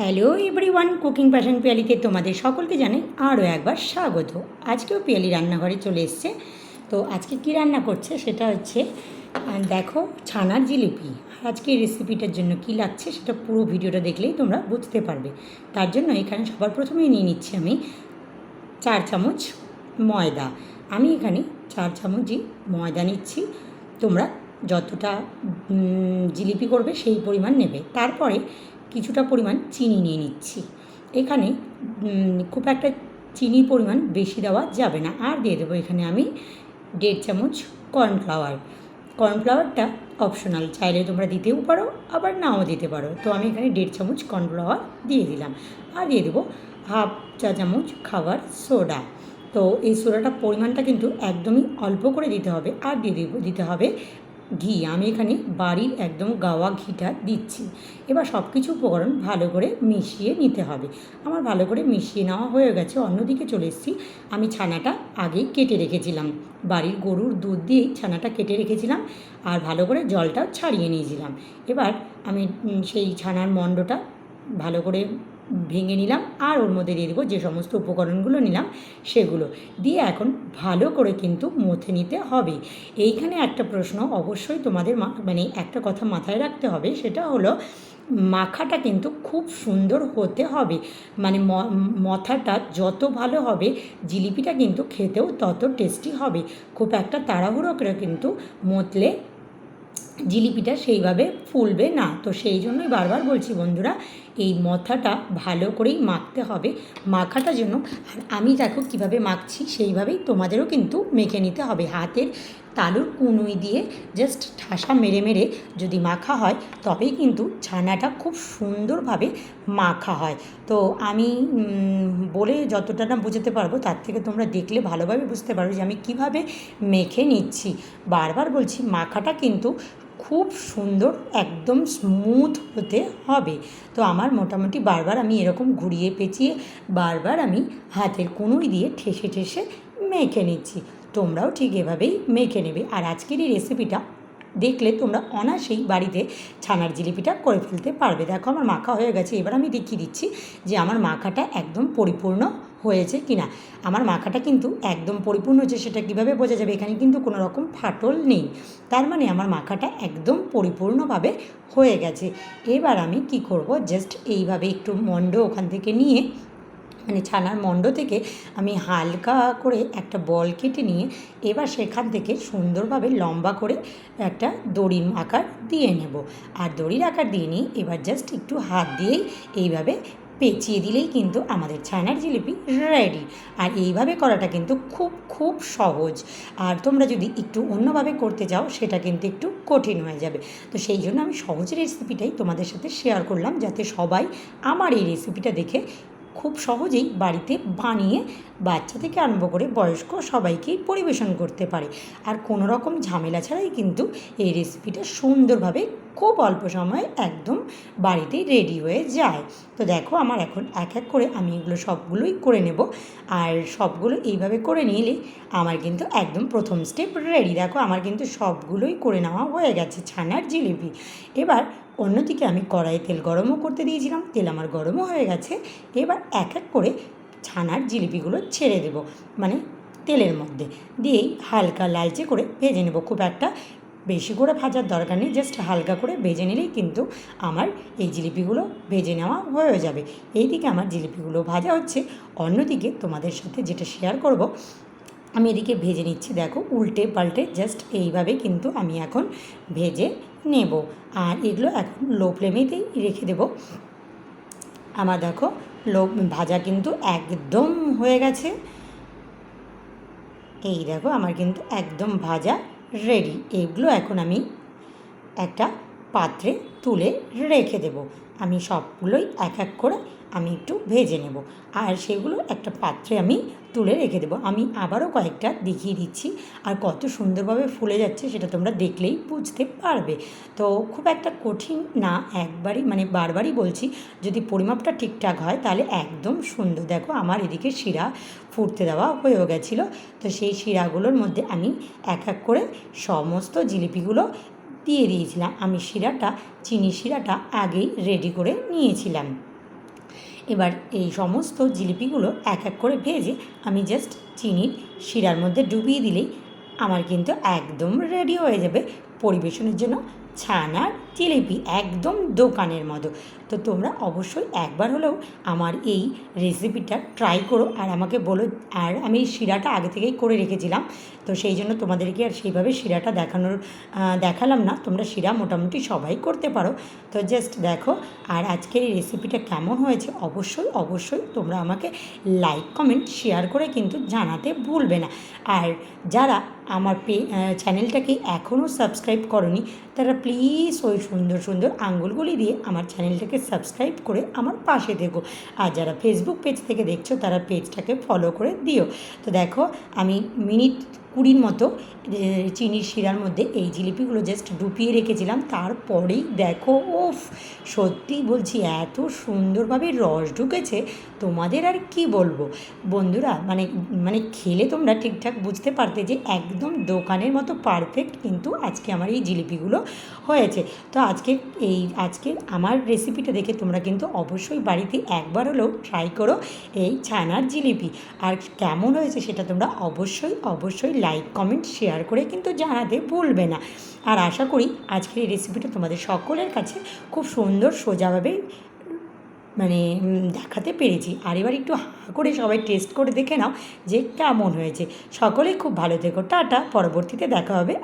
Hello everyone cooking passion পিয়ালিতে তোমাদের সকলকে জানাই আরও একবার স্বাগত। আজকেও পিয়ালি রান্নাঘরে চলে এসছে। তো আজকে কি রান্না করছে সেটা হচ্ছে দেখো ছানার জিলিপি। আজকে রেসিপিটার জন্য কি লাগছে সেটা পুরো ভিডিওটা দেখলেই তোমরা বুঝতে পারবে। তার জন্য এখানে সবার প্রথমেই নিয়ে নিচ্ছি আমি চার চামচ ময়দা। আমি এখানে চার চামচই ময়দা নিচ্ছি। তোমরা যতটা জিলিপি করবে সেই পরিমাণ নেবে। তারপরে কিছুটা পরিমাণ চিনি নিয়ে নিচ্ছি। এখানে খুব একটা চিনির পরিমাণ বেশি দেওয়া যাবে না। আর দিয়ে দেবো এখানে আমি দেড় চামচ কর্নফ্লাওয়ার। কর্নফ্লাওয়ারটা অপশনাল, চাইলে তোমরা দিতেও পারো, আবার নাও দিতে পারো। তো আমি এখানে দেড় চামচ কর্নফ্লাওয়ার দিয়ে দিলাম। আর দিয়ে দেবো হাফ চা চামচ খাবার সোডা। তো এই সোডাটা পরিমাণটা কিন্তু একদমই অল্প করে দিতে হবে। আর দিয়ে দেবো, দিতে হবে ঘি, আমি এখানে বাড়ির একদম গাওয়া ঘিটা দিচ্ছি। এবার সব কিছু উপকরণ ভালো করে মিশিয়ে নিতে হবে। আমার ভালো করে মিশিয়ে নেওয়া হয়ে গেছে, অন্যদিকে চলে এসেছি। আমি ছানাটা আগেই কেটে রেখেছিলাম। বাড়ির গরুর দুধ দিয়েই ছানাটা কেটে রেখেছিলাম আর ভালো করে জলটাও ছাড়িয়ে নিয়েছিলাম। এবার আমি সেই ছানার মণ্ডটা ভালো করে ভেঙে নিলাম আর ওর মধ্যে দিয়ে দেবো যে সমস্ত উপকরণগুলো নিলাম সেগুলো। দিয়ে এখন ভালো করে কিন্তু মথে নিতে হবে। এইখানে একটা প্রশ্ন অবশ্যই তোমাদের মানে একটা কথা মাথায় রাখতে হবে, সেটা হলো মাখাটা কিন্তু খুব সুন্দর হতে হবে। মানে মথাটা যত ভালো হবে, জিলিপিটা কিন্তু খেতেও তত টেস্টি হবে। খুব একটা তাড়াহুড়ো করে কিন্তু মতলে জিলিপিটা সেইভাবে ফুলবে না। তো সেই জন্যই বারবার বলছি বন্ধুরা এই মথাটা ভালো করেই মাখতে হবে। মাখাটা জন্য আর আমি দেখো কীভাবে মাখছি, সেইভাবেই তোমাদেরও কিন্তু মেখে নিতে হবে। হাতের তালুর কুনুই দিয়ে জাস্ট ঠাসা মেরে মেরে যদি মাখা হয়, তবেই কিন্তু ছানাটা খুব সুন্দরভাবে মাখা হয়। তো আমি বলে যতটা না বোঝাতে পারব, তার থেকে তোমরা দেখলে ভালোভাবে বুঝতে পারবে যে আমি কীভাবে মেখে নিচ্ছি। বারবার বলছি, মাখাটা কিন্তু খুব সুন্দর, একদম স্মুথ হতে হবে। তো আমার মোটামুটি বারবার আমি এরকম ঘুরিয়ে পেঁচিয়ে, বারবার আমি হাতের কুনুই দিয়ে ঠেসে ঠেসে মেখে নিচ্ছি। তোমরাও ঠিক এভাবেই মেখে নেবে। আর আজকের এই রেসিপিটা দেখলে তোমরা অনায়াসেই বাড়িতে ছানার জিলিপিটা করে ফেলতে পারবে। দেখো, আমার মাখা হয়ে গেছে। এবার আমি দেখিয়ে দিচ্ছি যে আমার মাখাটা একদম পরিপূর্ণ হয়েছে কি না আমার মাখাটা কিন্তু একদম পরিপূর্ণ হয়েছে, সেটা কীভাবে বোঝা যাবে? এখানে কিন্তু কোনো রকম ফাটল নেই। তার মানে আমার মাখাটা একদম পরিপূর্ণভাবে হয়ে গেছে। এবার আমি কি করব? জাস্ট এইভাবে একটু মণ্ড ওখান থেকে নিয়ে মানে ছানার মণ্ড থেকে আমি হালকা করে একটা বল কেটে নিয়ে এবার সেখান থেকে সুন্দরভাবে লম্বা করে একটা দড়ির আকার দিয়ে নেব। আর দড়ির আকার দিয়ে নিয়ে এবার জাস্ট একটু হাত দিয়েই এইভাবে পেঁচিয়ে দিলেই কিন্তু আমাদের ছানার জিলিপি রেডি আর এইভাবে করাটা কিন্তু খুব খুব সহজ। আর তোমরা যদি একটু অন্যভাবে করতে যাও, সেটা কিন্তু একটু কঠিন হয়ে যাবে। তো সেই জন্য আমি সহজ রেসিপিটাই তোমাদের সাথে শেয়ার করলাম, যাতে সবাই আমার এই রেসিপিটা দেখে খুব সহজেই বাড়িতে বানিয়ে বাচ্চা থেকে আরম্ভ করে বয়স্ক সবাইকেই পরিবেশন করতে পারে। আর কোনো রকম ঝামেলা ছাড়াই কিন্তু এই রেসিপিটা সুন্দরভাবে খুব অল্প সময়ে একদম বাড়িতেই রেডি হয়ে যায়। তো দেখো আমার এখন এক এক করে আমি এগুলো সবগুলোই করে নেব। আর সবগুলো এইভাবে করে নিলে আমার কিন্তু একদম প্রথম স্টেপ রেডি দেখো আমার কিন্তু সবগুলোই করে নেওয়া হয়ে গেছে ছানার জিলিপি। এবার অন্যদিকে আমি কড়াইয়ে তেল গরমও করতে দিয়েছিলাম, তেল আমার গরমও হয়ে গেছে। এবার এক এক করে ছানার জিলিপিগুলো ছেড়ে দেব মানে তেলের মধ্যে। দিয়েই হালকা লালচে করে ভেজে নেব খুব একটা। বেশি করে ভাজার দরকার নেই জাস্ট হালকা করে ভেজে নিলেই কিন্তু আমার এই জিলিপিগুলো ভেজে নেওয়া হয়ে যাবে। এইদিকে আমার জিলিপিগুলো ভাজা হচ্ছে। অন্যদিকে তোমাদের সাথে যেটা শেয়ার করব, আমি এদিকে ভেজে নিচ্ছি, দেখো উল্টে পাল্টে জাস্ট এইভাবে কিন্তু আমি এখন ভেজে নেব। আর এগুলো এখন লো ফ্লেমেতেই রেখে দেব। আমার দেখো লো ভাজা কিন্তু একদম হয়ে গেছে। এই দেখো আমার কিন্তু একদম ভাজা রেডি এগুলো এখন আমি একটা পাত্রে তুলে রেখে দেব। আমি সবগুলোই এক এক করে আমি একটু ভেজে নেব। আর সেগুলো একটা পাত্রে আমি তুলে রেখে দেবো। আমি আবারও কয়েকটা দেখিয়ে দিচ্ছি আর কত সুন্দরভাবে ফুলে যাচ্ছে সেটা তোমরা দেখলেই বুঝতে পারবে। তো খুব একটা কঠিন না, একবারই মানে বারবারই বলছি, যদি পরিমাপটা ঠিকঠাক হয় তাহলে একদম সুন্দর। দেখো আমার এদিকে শিরা ফুটতে দেওয়া হয়েও গেছিল। তো সেই শিরাগুলোর মধ্যে আমি এক এক করে সমস্ত জিলিপিগুলো দিয়ে দিয়েছিলাম। আমি শিরাটা, চিনি শিরাটা আগেই রেডি করে নিয়েছিলাম। এবার এই সমস্ত জিলিপিগুলো এক এক করে ভেজে আমি জাস্ট চিনির শিরার মধ্যে ডুবিয়ে দিলেই আমার কিন্তু একদম রেডি হয়ে যাবে। পরিবেশনের জন্য ছানার জিলিপি একদম দোকানের মতো। তো তোমরা অবশ্যই একবার হলেও আমার এই রেসিপিটা ট্রাই করো আর আমাকে বলো, আর আমি শিরাটা আগে থেকেই করে রেখেছিলাম। তো সেই জন্য তোমাদেরকে আর সেইভাবে শিরাটা দেখানোর দেখালাম না। তোমরা শিরা মোটামুটি সবাই করতে পারো। তো জাস্ট দেখো, আর আজকের এই রেসিপিটা কেমন হয়েছে অবশ্যই অবশ্যই তোমরা আমাকে লাইক কমেন্ট শেয়ার করে কিন্তু জানাতে ভুলবে না। আর যারা আমার পে চ্যানেলটাকে এখনও সাবস্ক্রাইব করনি, তারা প্লিজ ওই সুন্দর সুন্দর আঙ্গুলগুলি দিয়ে আমার চ্যানেলটাকে সাবস্ক্রাইব করে আমার পাশে দেখো আর যারা ফেসবুক পেজ থেকে দেখছ, তারা পেজটাকে ফলো করে দিও। তো দেখো, আমি মিনিট কুড়ির মতো চিনির শিরার মধ্যে এই জিলিপিগুলো জাস্ট ডুবিয়ে রেখেছিলাম। তারপরেই দেখো ওফ সত্যি বলছি এত সুন্দরভাবে রস ঢুকেছে, তোমাদের আর কি বলব? বন্ধুরা মানে মানে খেলে তোমরা ঠিকঠাক বুঝতে পারতে যে একদম দোকানের মতো পারফেক্ট কিন্তু আজকে আমার এই জিলিপিগুলো হয়েছে। তো আজকে এই, আজকে আমার রেসিপিটা দেখে তোমরা কিন্তু অবশ্যই বাড়িতে একবার হলেও ট্রাই করো এই ছানার জিলিপি। আর কেমন হয়েছে সেটা তোমরা অবশ্যই অবশ্যই লাইক কমেন্ট শেয়ার করে কিন্তু জানাতে ভুলবে না। আর আশা করি আজকের এই রেসিপিটা তোমাদের সকলের কাছে খুব সুন্দর, সোজাভাবে মানে দেখাতে পেরেছি। আর এবার একটু হা করে সবাই টেস্ট করে দেখে নাও যে কেমন হয়েছে। সকলেই খুব ভালো থেকো। টাটা। পরবর্তীতে দেখা হবে।